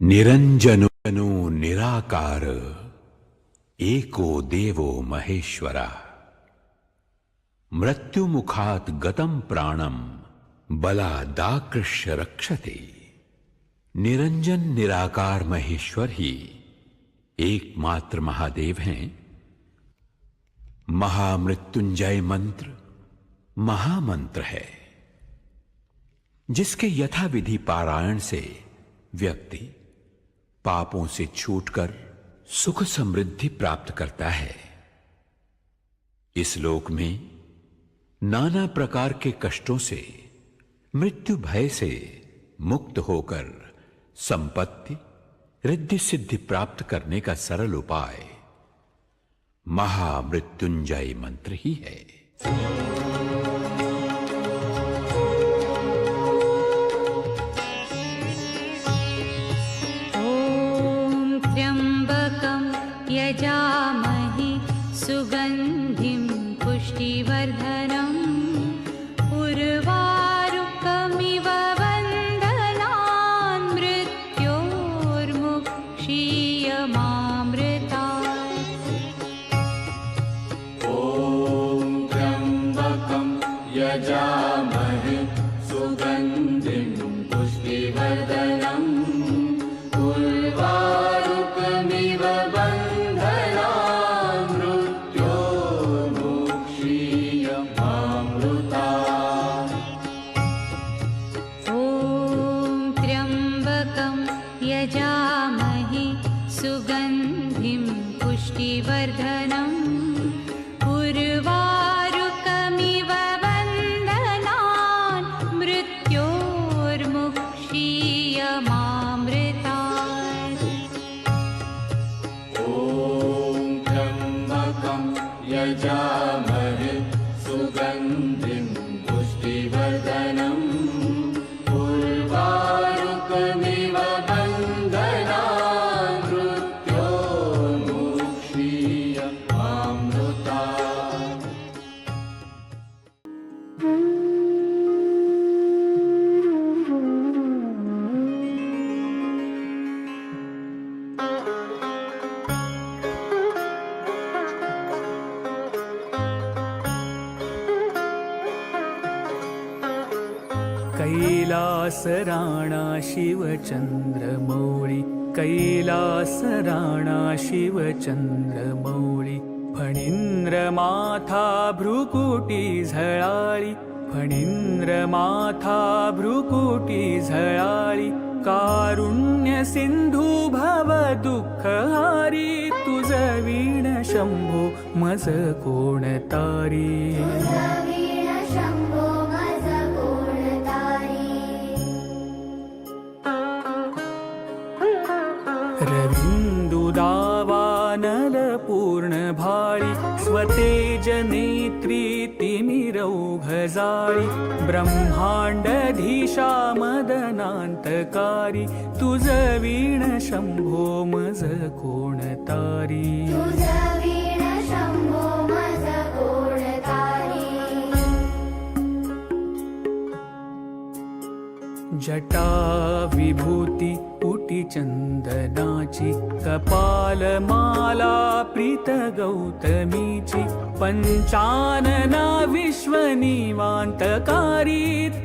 निरंजनो निराकार, एको देवो महेश्वरा। मृत्यु मुखात गतम प्राणम बलादाकृष्य रक्षते। निरंजन निराकार महेश्वर ही एकमात्र महादेव हैं। महामृत्युंजय मंत्र महामंत्र है, जिसके यथाविधि पारायण से व्यक्ति पापों से छूटकर सुख समृद्धि प्राप्त करता है। इस लोक में नाना प्रकार के कष्टों से, मृत्यु भय से मुक्त होकर संपत्ति, रिद्धि सिद्धि प्राप्त करने का सरल उपाय महामृत्युंजय मंत्र ही है। र्धनम् उर्वारुकमिव वन्दनान् मृत्योर्मुक्षीयमा यजामहे सुगन्धिं पुष्टिवर्धनम् उर्वारुकमिव वन्दनान् त्र्यम्बकं यजामहे कैलासराणा शिवचन्द्रमौळि कैलासराणा शिवचन्द्रमौळि फणीन्द्रमाथा भ्रुकुटी झळाळि फणीन्द्रमाथा भ्रुकुटी झळाळी कारुण्य सिन्धु भव दुःखहारी तुझ वीण शम्भो मज कोण तारी? कमल पूर्ण भाळी कोणतारी रविन्दुदावानल पूर्णभाळि स्वतेज नेत्री तिमिरौघजाळि ब्रह्माण्डधीशा मदनान्तकारी तुझ वीण शम्भो मज कोणतारी जटा विभूती चंदनाची कपालमाला प्रीत गौतमीची पञ्चानना विश्वनिवान्तकारी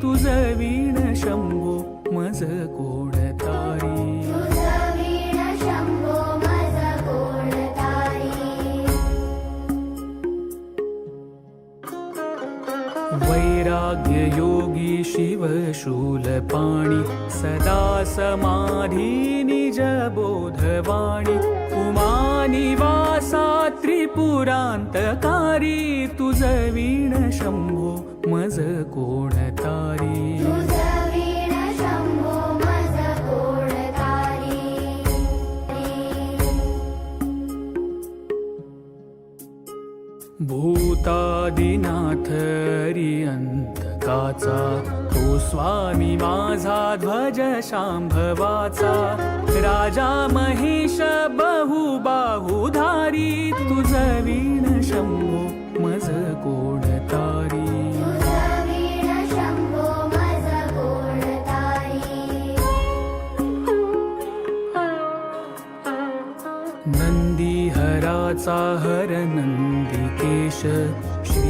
तुझ वीण शम्भो मज कोण वैराग्ययोगी शिवशूलपाणि सदा समाधी निज बोधवाणि उमानिवासा त्रिपुरान्तकारी तुझ वीण शम्भो मज कोणतारी. तुझ वीण शम्भो हो तो स्वामी माझा ध्वज शांभवाचा. राजा महिष बहुबाहुधारी तुझ वीण शंभो मज कोणतारी तुझ वीण शम्भो मज कोणतारी हर श्री